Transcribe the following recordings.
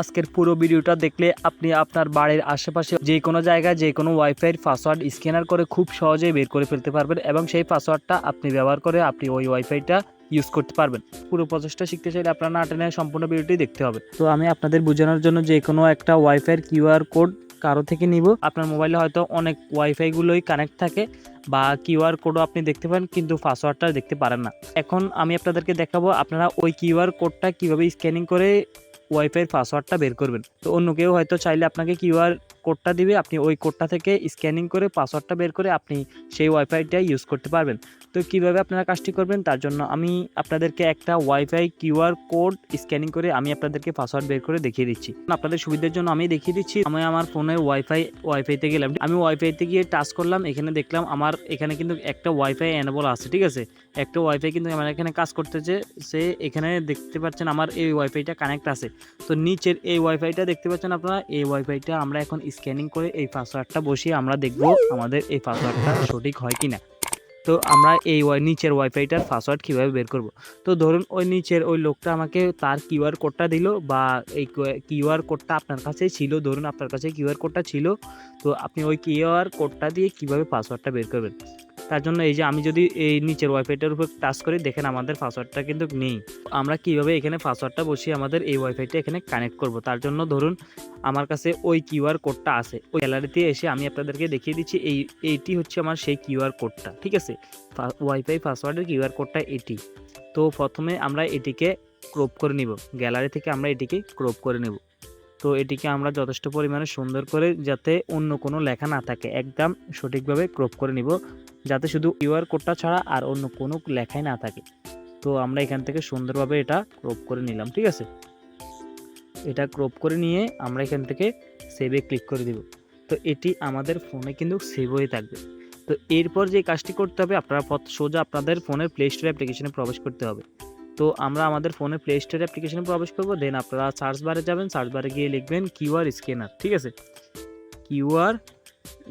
আজকের পুরো ভিডিওটা দেখলে আপনি আপনার বাড়ির আশেপাশে যে কোনো জায়গায় যে কোনো ওয়াইফাইয়ের পাসওয়ার্ড স্ক্যানার করে খুব সহজেই বের করে ফেলতে পারবেন এবং সেই পাসওয়ার্ডটা আপনি ব্যবহার করে আপনি ওই ওয়াইফাইটা ইউজ করতে পারবেন। পুরো প্রচেষ্টা শিখতে চাইলে আপনার না টেনে সম্পূর্ণ ভিডিওটি দেখতে হবে। তো আমি আপনাদের বোঝানোর জন্য যে কোনো একটা ওয়াইফাইয়ের কিউআর কোড কারও থেকে নিব। আপনার মোবাইলে হয়তো অনেক ওয়াইফাইগুলোই কানেক্ট থাকে বা কিউআর কোডও আপনি দেখতে পান কিন্তু পাসওয়ার্ডটা দেখতে পারেন না। এখন আমি আপনাদেরকে দেখাবো আপনারা ওই কিউআর কোডটা কীভাবে স্ক্যানিং করে ওয়াইফাইয়ের পাসওয়ার্ডটা বের করবেন। তো অন্য কেউ হয়তো চাইলে আপনাকে কিউআর কোডটা দিবে, আপনি ওই কোডটা থেকে স্ক্যানিং করে পাসওয়ার্ডটা বের করে আপনি সেই ওয়াইফাইটা ইউজ করতে পারবেন। তো কীভাবে আপনারা কাজটি করবেন, তার জন্য আমি আপনাদেরকে একটা ওয়াইফাই কিউআর কোড স্ক্যানিং করে আমি আপনাদেরকে পাসওয়ার্ড বের করে দেখিয়ে দিচ্ছি। আপনাদের সুবিধার জন্য আমি দেখিয়ে দিচ্ছি, আমি আমার ফোনে ওয়াইফাই ওয়াইফাইতে গেলাম। আমি ওয়াইফাইতে গিয়ে টাচ করলাম, এখানে দেখলাম আমার এখানে কিন্তু একটা ওয়াইফাই এনেবল আছে, ঠিক আছে? একটা ওয়াইফাই কিন্তু আমার এখানে কাজ করতেছে, সে এখানে দেখতে পাচ্ছেন আমার এই ওয়াইফাইটা কানেক্ট আছে। তো নিচের এই ওয়াইফাইটা দেখতে পাচ্ছেন আপনারা? এই ওয়াইফাইটা আমরা এখন স্ক্যানিং করে এই পাসওয়ার্ডটা বসিয়ে আমরা দেখব আমাদের এই পাসওয়ার্ডটা সঠিক হয় কিনা। তো আমরা এই নিচের ওয়াইফাইটার পাসওয়ার্ড কীভাবে বের করব? তো ধরুন ওই নিচের ওই লোকটা আমাকে তার কিউআর কোডটা দিল বা এই কিউআর কোডটা আপনার কাছেই ছিল, ধরুন আপনার কাছে কিউআর কোডটা ছিল, তো আপনি ওই কিউআর কোডটা দিয়ে কীভাবে পাসওয়ার্ডটা বের করবেন? তার জন্য এই যে আমি যদি এই নিচের ওয়াইফাইটার উপর টাচ করি, দেখেন আমাদের পাসওয়ার্ডটা কিন্তু নেই। আমরা কীভাবে এখানে পাসওয়ার্ডটা বসিয়ে আমাদের এই ওয়াইফাইটা এখানে কানেক্ট করব? তার জন্য ধরুন, আমার কাছে ওই কিউআর কোডটা আছে। ওই গ্যালারিতে এসে আমি আপনাদেরকে দেখিয়ে দিচ্ছি, এই, এইটি হচ্ছে আমার সেই কিউআর কোডটা ঠিক আছে? ওয়াইফাই পাসওয়ার্ডের কিউআর কোডটা এটি। তো প্রথমে আমরা এটিকে ক্রপ করে নিব। গ্যালারি থেকে আমরা এটিকে ক্রপ করে নেব। তো এটিকে আমরা যথেষ্ট পরিমাণে সুন্দর করে যাতে অন্য কোনো লেখা না থাকে, একদম সঠিকভাবে ক্রপ করে নিব। যাতে শুধু কিউআর কোডটা ছাড়া আর অন্য কোনো লেখাই না থাকে। তো আমরা এখান থেকে সুন্দরভাবে এটা ক্রপ করে নিলাম, ঠিক আছে? এটা ক্রপ করে নিয়ে আমরা এখান থেকে সেভে ক্লিক করে দিব। তো এটি আমাদের ফোনে কিন্তু সেভ হয়ে থাকবে। তো এরপর যে কাজটি করতে হবে, আপনারা সোজা আপনাদের ফোনের প্লে স্টোর অ্যাপ্লিকেশনে প্রবেশ করতে হবে। তো আমরা আমাদের ফোনে প্লে স্টোর অ্যাপ্লিকেশনে প্রবেশ করব দেন আপনারা সার্চ বারে যাবেন সার্চ বারে গিয়ে লিখবেন কিউআর স্ক্যানার ঠিক আছে? কিউআর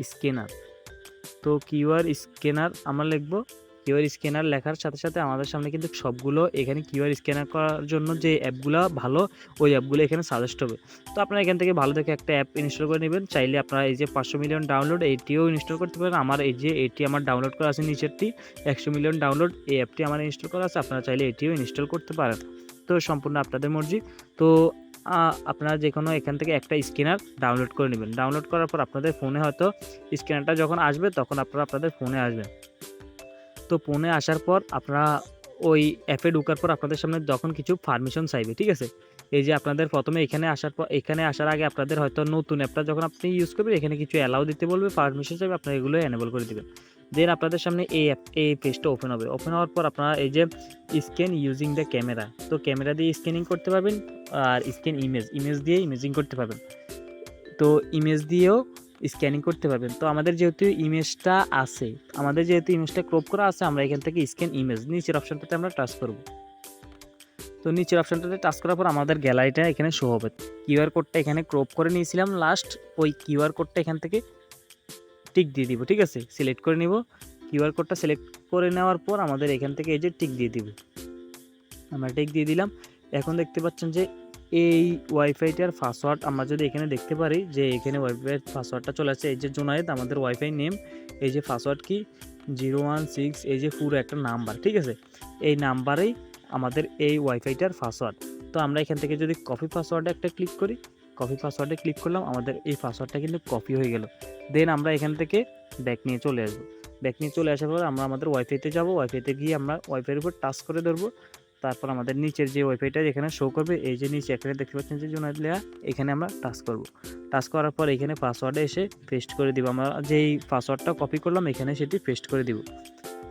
স্ক্যানার তো কিউআর স্ক্যানার আমরা লিখব। কিউআর স্ক্যানার লেখার সাথে সাথে আমাদের সামনে কিন্তু সবগুলো এখানে কিউআর স্ক্যানার করার জন্য যে অ্যাপগুলো ভালো, ওই অ্যাপগুলো এখানে সাজেস্ট হবে। তো আপনারা এখান থেকে ভালো দেখে একটা অ্যাপ ইনস্টল করে নেবেন। চাইলে আপনারা এই যে পাঁচশো মিলিয়ন ডাউনলোড এইটিও ইনস্টল করতে পারেন। আমার এই যে এটি আমার ডাউনলোড করা আছে নিচেরটি, একশো মিলিয়ন ডাউনলোড এই অ্যাপটি আমার ইনস্টল করা আছে। আপনারা চাইলে এটিও ইনস্টল করতে পারেন। তো সম্পূর্ণ আপনাদের মর্জি। তো আপনারা যে কোনো এখান থেকে একটা স্ক্যানার ডাউনলোড করে নেবেন। ডাউনলোড করার পর আপনাদের ফোনে হয়তো স্ক্যানারটা যখন আসবে, তখন আপনারা আপনাদের ফোনে আসবেন। তো ফোনে আসার পর আপনারা ওই অ্যাপে ঢোকার পর আপনাদের সামনে যখন কিছু পারমিশন চাইবে, ঠিক আছে? এই যে আপনাদের প্রথমে এখানে আসার পর, এখানে আসার আগে আপনাদের হয়তো নতুন অ্যাপটা যখন আপনি ইউজ করবেন, এখানে কিছু অ্যালাউ দিতে বলবে পারমিশন চাইবে, আপনারা এগুলো এনেবল করে দেবেন। দেন আপনাদের সামনে এই অ্যাপ এই পেজটা ওপেন হবে। ওপেন হওয়ার পর আপনারা এই যে স্ক্যান ইউজিং দ্য ক্যামেরা তো ক্যামেরা দিয়ে স্ক্যানিং করতে পারবেন আর স্ক্যান ইমেজ ইমেজ দিয়ে ইমেজিং করতে পারবেন। তো ইমেজ দিয়েও স্ক্যানিং করতে পারবেন। তো আমাদের যেহেতু ইমেজটা আছে, আমাদের যেহেতু ইমেজটা ক্রপ করা আছে, আমরা এখান থেকে স্ক্যান ইমেজ নিচের অপশনটাতে আমরা টাচ করব। তো নিচের অপশনটাতে টাচ করার পর আমাদের গ্যালারিটা এখানে শো হবে। কিউআর কোডটা এখানে ক্রপ করে নিয়েছিলাম লাস্ট ওই কিউআর কোডটা এখান থেকে টিক দিয়ে দিব, ঠিক আছে? সিলেক্ট করে নিব। কিউআর কোডটা সিলেক্ট করে নেওয়ার পর আমাদের এখান থেকে এই যে টিক দিয়ে দিব। আমরা টিক দিয়ে দিলাম। এখন দেখতে পাচ্ছেন যে এই ওয়াইফাইটার পাসওয়ার্ড আমরা যদি এখানে দেখতে পারি যে এখানে ওয়াইফাইয়ের পাসওয়ার্ডটা চলে আসছে, এই যে জোনায়েদ আমাদের ওয়াইফাই নেম এই যে পাসওয়ার্ড কি? জিরো ওয়ান সিক্স এই যে পুরো একটা নাম্বার ঠিক আছে? এই নাম্বারেই আমাদের এই ওয়াইফাইটার পাসওয়ার্ড তো আমরা এখান থেকে যদি কপি পাসওয়ার্ডে একটা ক্লিক করি কপি পাসওয়ার্ডে ক্লিক করলাম, আমাদের এই পাসওয়ার্ডটা কিন্তু কপি হয়ে গেল। দেন আমরা এখান থেকে ব্যাক নিয়ে চলে আসব। ব্যাক নিয়ে চলে আসার পর আমরা আমাদের ওয়াইফাইতে যাব। ওয়াইফাইতে গিয়ে আমরা ওয়াইফাইয়ের উপর টাচ করে ধরবো। তারপর আমাদের নিচের যে ওয়াইফাইটা এখানে শো করবে, এই যে নিচে এখানে দেখতে পাচ্ছেন যে জোনাইদ লেয়া এখানে আমরা টাচ করব। টাচ করার পর এখানে পাসওয়ার্ডে এসে পেস্ট করে দিব। আমরা যেই পাসওয়ার্ডটা কপি করলাম, এখানে সেটি পেস্ট করে দিব।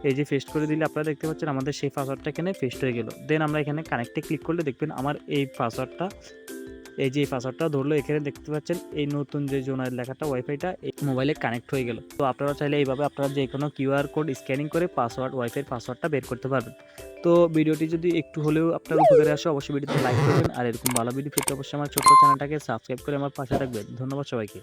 এই যে পেস্ট করে দিলে আপনারা দেখতে পাচ্ছেন আমাদের সেই পাসওয়ার্ডটা এখানে পেস্ট হয়ে গেল। দেন আমরা এখানে কানেক্টে ক্লিক করলে দেখবেন আমার এই পাসওয়ার্ডটা এই যে পাসওয়ার্ডটা ধরলো, এখানে দেখতে পাচ্ছেন এই নতুন যে জোনার লেখাটা ওয়াইফাইটা এই মোবাইলে কানেক্ট হয়ে গেল। তো আপনারা চাইলে এইভাবে আপনারা যে কোনো কিউআর কোড স্ক্যানিং করে পাসওয়ার্ড ওয়াইফাইয়ের পাসওয়ার্ডটা বের করতে পারবেন। তো ভিডিওটি যদি একটু হলেও আপনার উপকারে আসে, অবশ্যই ভিডিওতে লাইক করবেন। আর এরকম ভালো ভিডিও পেতে অবশ্যই আমার ছোট্ট চ্যানেলটাকে সাবস্ক্রাইব করে আমার পাশে থাকবেন। ধন্যবাদ সবাইকে।